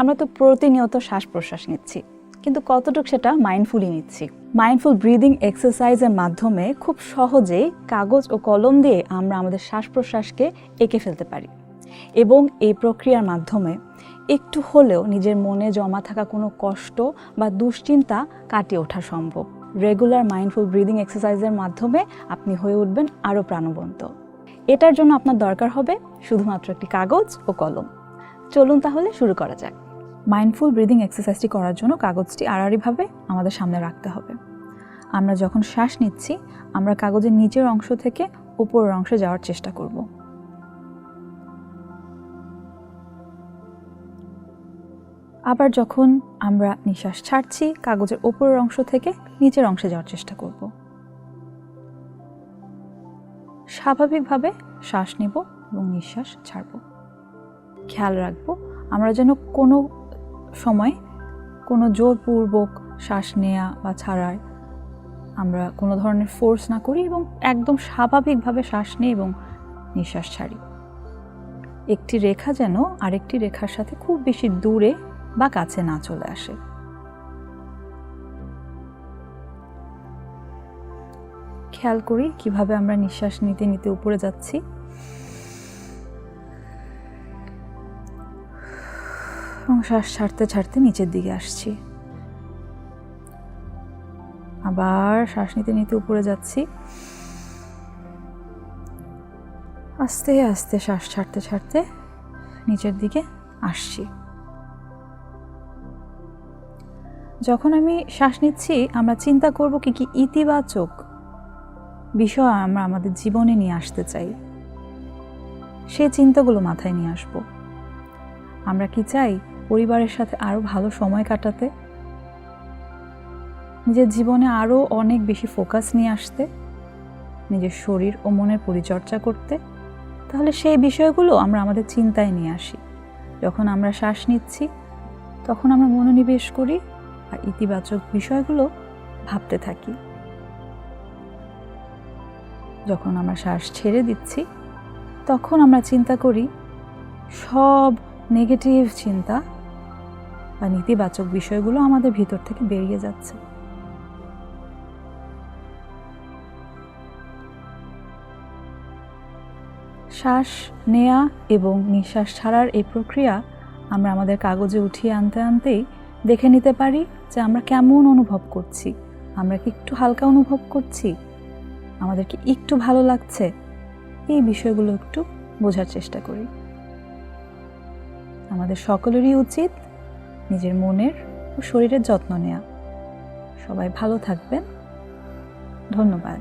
আমরা তো প্রতিনিয়ত শ্বাস প্রশ্বাস নিচ্ছি, কিন্তু কতটুকু সেটা মাইন্ডফুলি নিচ্ছি। মাইন্ডফুল ব্রিদিং এক্সারসাইজের মাধ্যমে খুব সহজেই কাগজ ও কলম দিয়ে আমরা আমাদের শ্বাস প্রশ্বাসকে এঁকে ফেলতে পারি। এবং এই প্রক্রিয়ার মাধ্যমে একটু হলেও নিজের মনে জমা থাকা কোনো কষ্ট বা দুশ্চিন্তা কাটিয়ে ওঠা সম্ভব। রেগুলার মাইন্ডফুল ব্রিদিং এক্সারসাইজের মাধ্যমে আপনি হয়ে উঠবেন আরও প্রাণবন্ত। এটার জন্য আপনার দরকার হবে শুধুমাত্র একটি কাগজ ও কলম। চলুন তাহলে শুরু করা যাক। মাইন্ডফুল ব্রিদিং এক্সারসাইজটি করার জন্য কাগজটি আড়াআড়িভাবে আমাদের সামনে রাখতে হবে। আমরা যখন শ্বাস নিচ্ছি, আমরা কাগজের নিচের অংশ থেকে উপরের অংশে যাওয়ার চেষ্টা করব। আবার যখন আমরা নিঃশ্বাস ছাড়ছি, কাগজের ওপরের অংশ থেকে নিচের অংশে যাওয়ার চেষ্টা করব। স্বাভাবিকভাবে শ্বাস নেব এবং নিঃশ্বাস ছাড়ব। খেয়াল রাখব, আমরা যেন কোনো সময় কোনো জোরপূর্বক শ্বাস নেওয়া বা ছাড়ার আমরা কোনো ধরনের ফোর্স না করি এবং একদম স্বাভাবিকভাবে শ্বাস নিই এবং নিঃশ্বাস ছাড়ি। একটি রেখা যেন আরেকটি রেখার সাথে খুব বেশি দূরে বা কাছে না চলে আসে। খেয়াল করি কীভাবে আমরা নিঃশ্বাস নিতে নিতে উপরে যাচ্ছি। এবং শ্বাস ছাড়তে ছাড়তে নিচের দিকে আসছি। আবার শ্বাস নিতে নিতে উপরে যাচ্ছি। আস্তে আস্তে শ্বাস ছাড়তে ছাড়তে নিচের দিকে আসছি। যখন আমি শ্বাস নিচ্ছি, আমরা চিন্তা করব কি কি ইতিবাচক বিষয় আমরা আমাদের জীবনে নিয়ে আসতে চাই। সেই চিন্তাগুলো মাথায় নিয়ে আসব। আমরা কি চাই? পরিবারের সাথে আরও ভালো সময় কাটাতে, নিজের জীবনে আরও অনেক বেশি ফোকাস নিয়ে আসতে, নিজের শরীর ও মনের পরিচর্যা করতে, তাহলে সেই বিষয়গুলো আমরা আমাদের চিন্তায় নিয়ে আসি। যখন আমরা শ্বাস নিচ্ছি, তখন আমরা মনোনিবেশ করি আর ইতিবাচক বিষয়গুলো ভাবতে থাকি। যখন আমরা শ্বাস ছেড়ে দিচ্ছি, তখন আমরা চিন্তা করি, সব নেগেটিভ চিন্তা বা নেতিবাচক বিষয়গুলো আমাদের ভিতর থেকে বেরিয়ে যাচ্ছে। শ্বাস নেয়া এবং নিঃশ্বাস ছাড়ার এই প্রক্রিয়া আমরা আমাদের কাগজে উঠিয়ে আনতে আনতেই দেখে নিতে পারি যে আমরা কেমন অনুভব করছি। আমরা কি একটু হালকা অনুভব করছি? আমাদের কি একটু ভালো লাগছে? এই বিষয়গুলো একটু বোঝার চেষ্টা করি। আমাদের সকলেরই উচিত নিজের মনের ও শরীরের যত্ন নেওয়া সবাই ভালো থাকবেন। ধন্যবাদ।